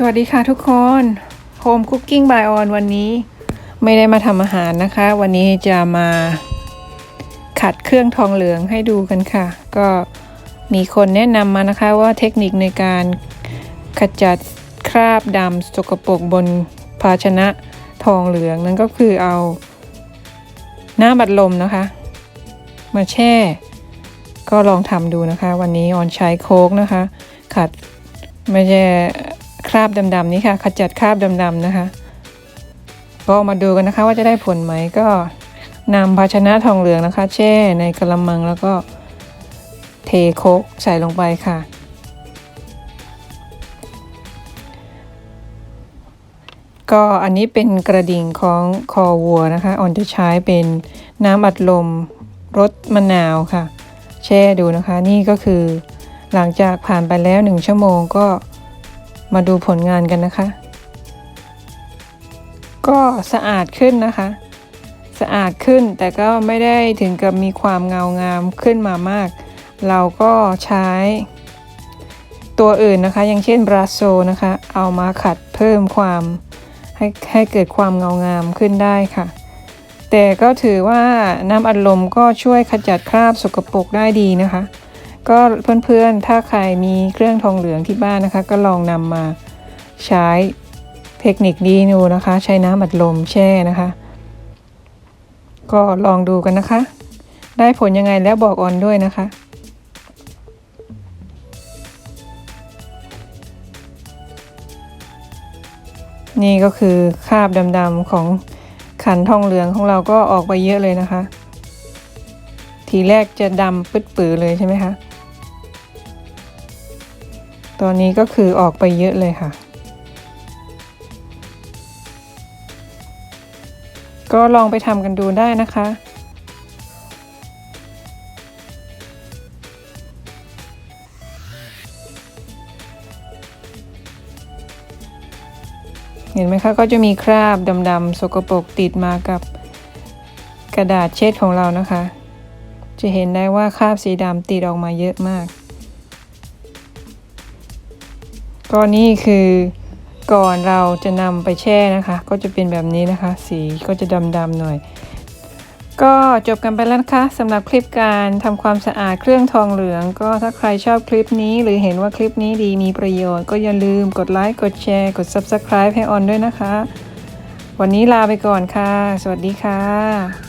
สวัสดีค่ะทุกคน Home Cooking by On วันนี้ไม่ได้มาทำอาหารนะคะ วันนี้จะมาขัดเครื่องทองเหลืองให้ดูกันค่ะ ก็มีคนแนะนำมานะคะว่าเทคนิคในการขจัดคราบดำสกปรกบนภาชนะทองเหลืองนั่นก็คือเอาน้ำบัดลมนะคะ มาแช่ ก็ลองทำดูนะคะ วันนี้ออนใช้โค้กนะคะ ขัดไม่ใช่ คราบดำๆนี้ค่ะ ขจัดคราบดำๆนะคะ ก็มาดูกันนะคะว่าจะได้ผลไหมก็นำภาชนะทองเหลืองนะคะ แช่ในกระมังแล้วก็เทโคกใส่ลงไปค่ะ ก็อันนี้เป็นกระดิ่งของคอวัวนะคะออนจะใช้เป็นน้ำอัดลมรสมะนาวค่ะ แช่ดูนะคะ นี่ก็คือหลังจากผ่านไปแล้วหนึ่งชั่วโมงก็ มาดูผลงานกันนะคะ ก็สะอาดขึ้นนะคะ สะอาดขึ้นแต่ก็ไม่ได้ถึงกับมีความเงางามขึ้นมามาก เราก็ใช้ตัวอื่นนะคะ อย่างเช่นบราโซนะคะ เอามาขัดเพิ่มความให้ให้เกิดความเงางามขึ้นได้ค่ะ แต่ก็ถือว่าน้ำอัดลมก็ช่วยขจัดคราบสกปรกได้ดีนะคะ ก็เพื่อนๆ ถ้าใครมีเครื่องทองเหลืองที่บ้านนะคะ ก็ลองนำมาใช้เทคนิคดีนูนะคะ ใช้น้ำอัดลมแช่นะคะ ก็ลองดูกันนะคะ ได้ผลยังไงแล้วบอกออนด้วยนะคะนี่ก็คือคราบดำๆของขันทองเหลืองของเราก็ออกไปเยอะเลยนะคะ ทีแรกจะดำปืดปือเลยใช่ไหมคะ ตอนนี้ก็คือออกไปเยอะเลยค่ะ ก็ลองไปทำกันดูได้นะคะเห็นไหมคะก็จะมีคราบดำๆสกปรกติดมากับกระดาษเช็ดของเรานะคะ จะเห็นได้ว่าคราบสีดำติดออกมาเยอะมาก ก็นี่คือก่อนเราจะนำไปแช่นะคะ ก็จะเป็นแบบนี้นะคะ สีก็จะดำๆหน่อย ก็จบกันไปแล้วนะคะสำหรับคลิปการทำความสะอาดเครื่องทองเหลือง ก็ถ้าใครชอบคลิปนี้ หรือเห็นว่าคลิปนี้ดีมีประโยชน์ ก็อย่าลืมกดไลค์กดแชร์ กด Subscribe ให้ออนด้วยนะคะ วันนี้ลาไปก่อนค่ะ สวัสดีค่ะ